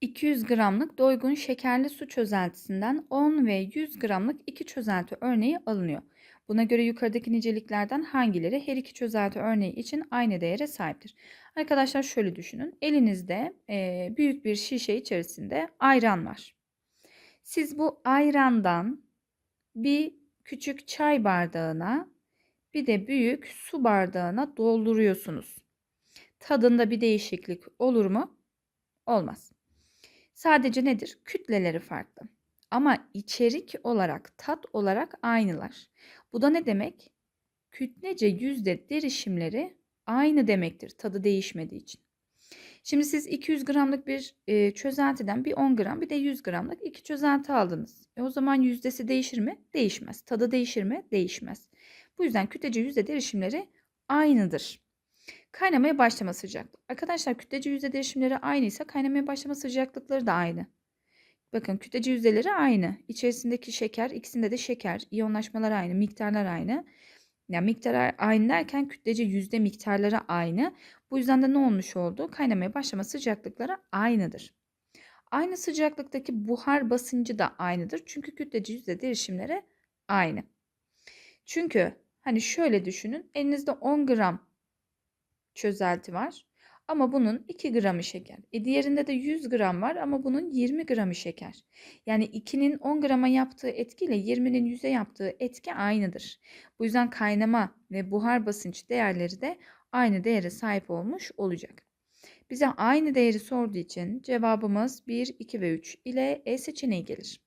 200 gramlık doygun şekerli su çözeltisinden 10 ve 100 gramlık iki çözelti örneği alınıyor. Buna göre yukarıdaki niceliklerden hangileri her iki çözelti örneği için aynı değere sahiptir? Arkadaşlar şöyle düşünün. Elinizde e, büyük bir şişe içerisinde ayran var. Siz bu ayrandan bir küçük çay bardağına bir de büyük su bardağına dolduruyorsunuz. Tadında bir değişiklik olur mu? Olmaz. Sadece nedir? Kütleleri farklı. Ama içerik olarak, tat olarak aynılar. Bu da ne demek? Kütlece yüzde derişimleri aynı demektir. Tadı değişmediği için. Şimdi siz 200 gramlık bir e, çözeltiden bir 10 gram bir de 100 gramlık iki çözelti aldınız. E o zaman yüzdesi değişir mi? Değişmez. Tadı değişir mi? Değişmez. Bu yüzden kütlece yüzde derişimleri aynıdır. Kaynamaya başlama sıcaklığı. Arkadaşlar kütlece yüzde değişimleri aynıysa kaynamaya başlama sıcaklıkları da aynı. Bakın kütlece yüzdeleri aynı. İçerisindeki şeker, ikisinde de şeker, iyonlaşmalar aynı, miktarlar aynı. Yani miktarlar aynı derken kütlece yüzde miktarları aynı. Bu yüzden de ne olmuş oldu? Kaynamaya başlama sıcaklıkları aynıdır. Aynı sıcaklıktaki buhar basıncı da aynıdır. Çünkü kütlece yüzde derişimleri aynı. Çünkü hani şöyle düşünün. Elinizde 10 gram çözelti var. Ama bunun 2 gramı şeker. E diğerinde de 100 gram var ama bunun 20 gramı şeker. Yani 2'nin 10 grama yaptığı etkiyle 20'nin 100'e yaptığı etki aynıdır. Bu yüzden kaynama ve buhar basınç değerleri de aynı değere sahip olmuş olacak. Bize aynı değeri sorduğu için cevabımız 1, 2 ve 3 ile E seçeneği gelir.